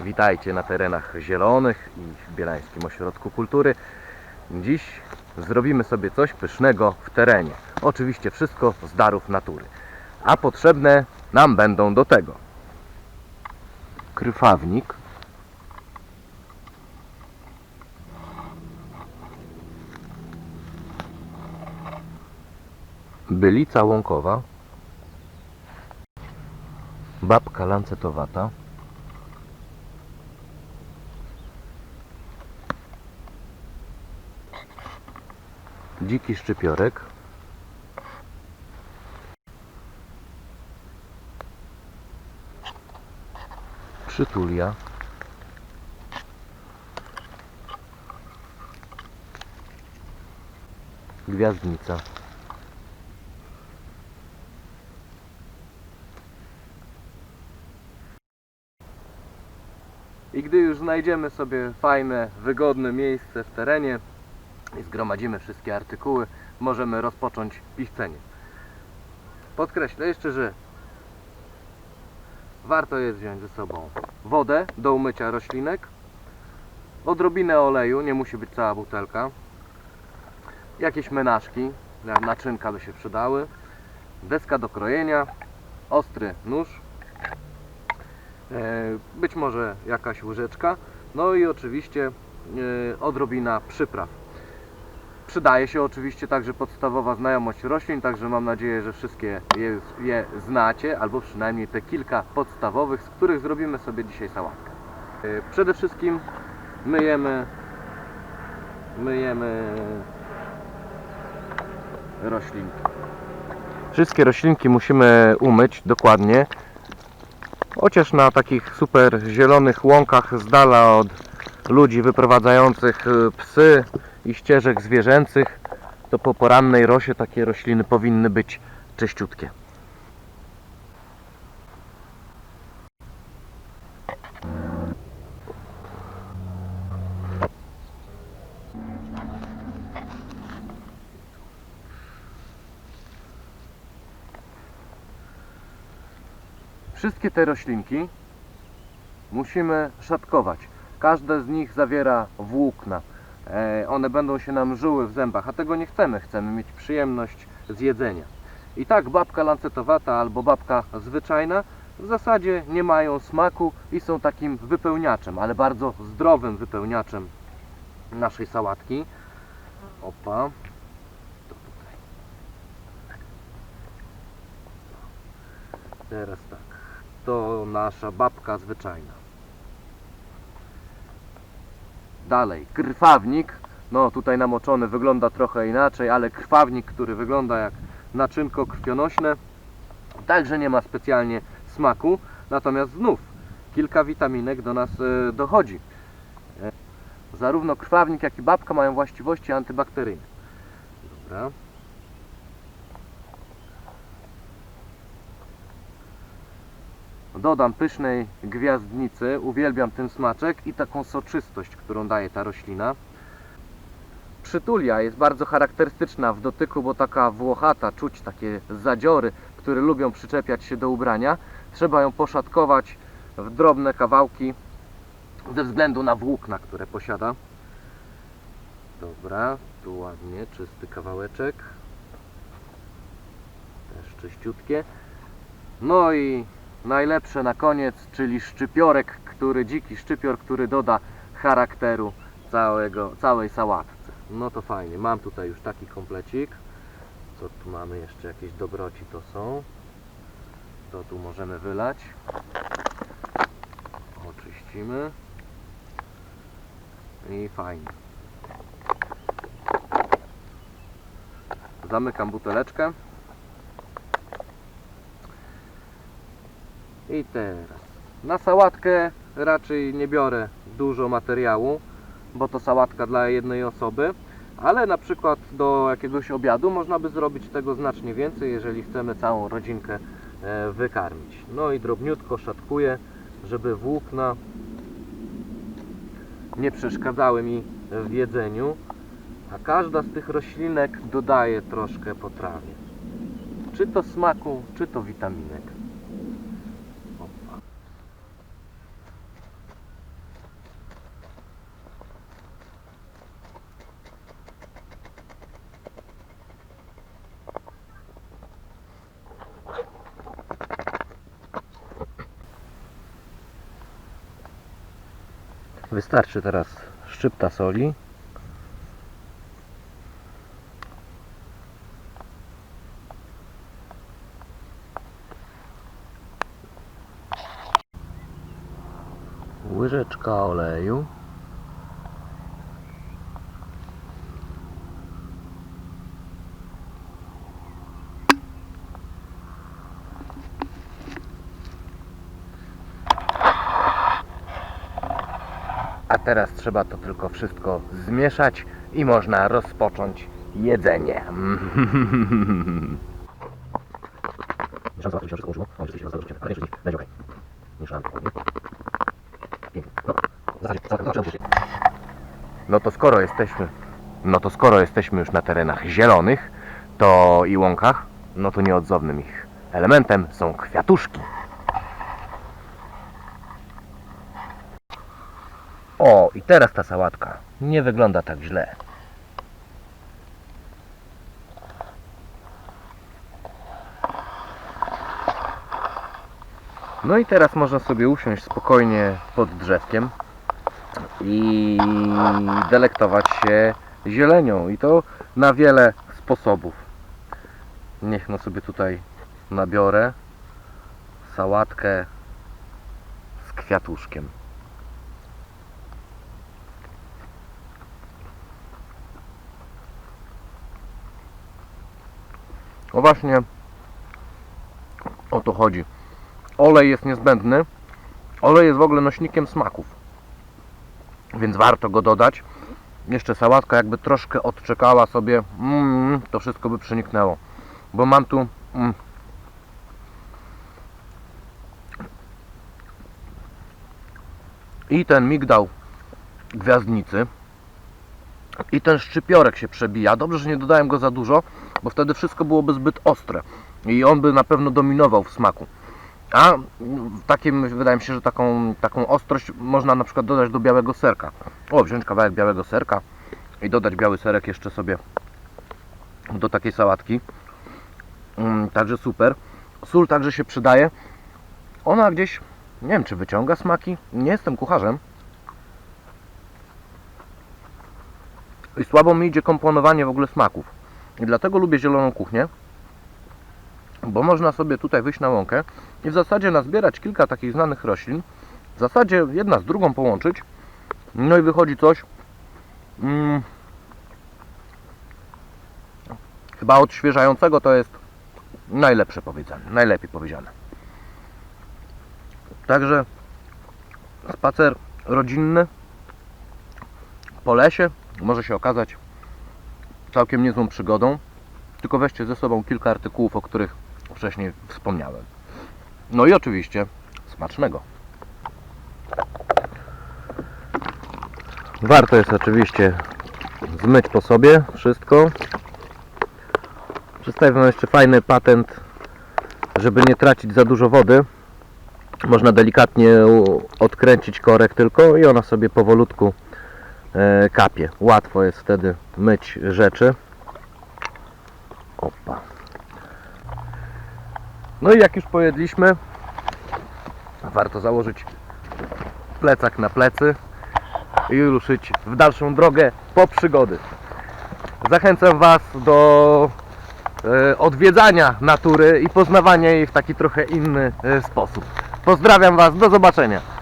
Witajcie na terenach zielonych i w Bielańskim Ośrodku Kultury. Dziś zrobimy sobie coś pysznego w terenie. Oczywiście wszystko z darów natury, a potrzebne nam będą do tego kryfawnik, bylica łąkowa, babka lancetowata, dziki szczypiorek, przytulia, gwiazdnica. I gdy już znajdziemy sobie fajne, wygodne miejsce w terenie i zgromadzimy wszystkie artykuły, możemy rozpocząć pichcenie. Podkreślę jeszcze, że warto jest wziąć ze sobą wodę do umycia roślinek, odrobinę oleju, nie musi być cała butelka, jakieś menażki, na- naczynka by się przydały, deska do krojenia, ostry nóż, być może jakaś łyżeczka, no i oczywiście e, odrobina przypraw. Przydaje się oczywiście także podstawowa znajomość roślin, także mam nadzieję, że wszystkie je, je znacie, albo przynajmniej te kilka podstawowych, z których zrobimy sobie dzisiaj sałatkę. E, Przede wszystkim myjemy myjemy roślinki. Wszystkie roślinki musimy umyć dokładnie, chociaż na takich super zielonych łąkach z dala od ludzi wyprowadzających y, psy i ścieżek zwierzęcych, to po porannej rosie takie rośliny powinny być czyściutkie. Wszystkie te roślinki musimy szatkować. Każde z nich zawiera włókna. E, One będą się nam żyły w zębach, a tego nie chcemy. Chcemy mieć przyjemność z jedzenia. I tak babka lancetowata albo babka zwyczajna w zasadzie nie mają smaku i są takim wypełniaczem, ale bardzo zdrowym wypełniaczem naszej sałatki. Opa. Teraz tak. To nasza babka zwyczajna. Dalej, krwawnik. No tutaj namoczony wygląda trochę inaczej, ale krwawnik, który wygląda jak naczynko krwionośne, także nie ma specjalnie smaku. Natomiast znów kilka witaminek do nas e, dochodzi. E, Zarówno krwawnik, jak i babka mają właściwości antybakteryjne. Dobra. Dodam pysznej gwiazdnicy, uwielbiam ten smaczek i taką soczystość, którą daje ta roślina. Przytulia jest bardzo charakterystyczna w dotyku, bo taka włochata, czuć takie zadziory, które lubią przyczepiać się do ubrania. Trzeba ją poszatkować w drobne kawałki ze względu na włókna, które posiada. Dobra, tu ładnie, czysty kawałeczek. Też czyściutkie. No i najlepsze na koniec, czyli szczypiorek, który dziki szczypior, który doda charakteru całego, całej sałatce. No to fajnie. Mam tutaj już taki komplecik. Co tu mamy jeszcze? Jakieś dobroci to są. To tu możemy wylać. Oczyścimy. I fajnie. Zamykam buteleczkę. I teraz na sałatkę raczej nie biorę dużo materiału, bo to sałatka dla jednej osoby, ale na przykład do jakiegoś obiadu można by zrobić tego znacznie więcej, jeżeli chcemy całą rodzinkę e, wykarmić. No i drobniutko szatkuję, żeby włókna nie przeszkadzały mi w jedzeniu, a każda z tych roślinek dodaje troszkę potrawie. Czy to smaku, czy to witaminek. Opa. Wystarczy teraz szczypta soli. Łyżeczka oleju. Teraz trzeba to tylko wszystko zmieszać i można rozpocząć jedzenie. Mieszam zobaczyć, wszystko uszło. O, rzeczywiście zostało ale jeszcze będzie okej. Mieszam. Pięknie. No, w zasadzie całkiem się. No to skoro jesteśmy, no to skoro jesteśmy już na terenach zielonych, to i łąkach, no to nieodzownym ich elementem są kwiatuszki. O, i teraz ta sałatka nie wygląda tak źle. No i teraz można sobie usiąść spokojnie pod drzewkiem i delektować się zielenią i to na wiele sposobów. Niech no sobie tutaj nabiorę sałatkę z kwiatuszkiem. O właśnie o to chodzi. Olej jest niezbędny. Olej jest w ogóle nośnikiem smaków. Więc warto go dodać. Jeszcze sałatka jakby troszkę odczekała sobie, mm, to wszystko by przeniknęło. Bo mam tu mm, i ten migdał gwiazdnicy i ten szczypiorek się przebija. Dobrze, że nie dodałem go za dużo, bo wtedy wszystko byłoby zbyt ostre i on by na pewno dominował w smaku. A takim, wydaje mi się, że taką, taką ostrość można na przykład dodać do białego serka. O, wziąć kawałek białego serka i dodać biały serek jeszcze sobie do takiej sałatki. Mm, także super. Sól także się przydaje. Ona gdzieś, nie wiem czy wyciąga smaki. Nie jestem kucharzem. I słabo mi idzie komponowanie w ogóle smaków. I dlatego lubię zieloną kuchnię. Bo można sobie tutaj wyjść na łąkę i w zasadzie nazbierać kilka takich znanych roślin. W zasadzie jedna z drugą połączyć. No i wychodzi coś. Mm, chyba odświeżającego to jest najlepsze powiedziane. Najlepiej powiedziane. Także spacer rodzinny po lesie może się okazać całkiem niezłą przygodą. Tylko weźcie ze sobą kilka artykułów, o których wcześniej wspomniałem. No i oczywiście smacznego. Warto jest oczywiście zmyć po sobie wszystko. Przedstawię Wam jeszcze fajny patent, żeby nie tracić za dużo wody. Można delikatnie odkręcić korek tylko i ona sobie powolutku kapie. Łatwo jest wtedy myć rzeczy. Opa. No i jak już pojedliśmy, warto założyć plecak na plecy i ruszyć w dalszą drogę po przygody. Zachęcam Was do e, odwiedzania natury i poznawania jej w taki trochę inny e, sposób. Pozdrawiam Was, do zobaczenia.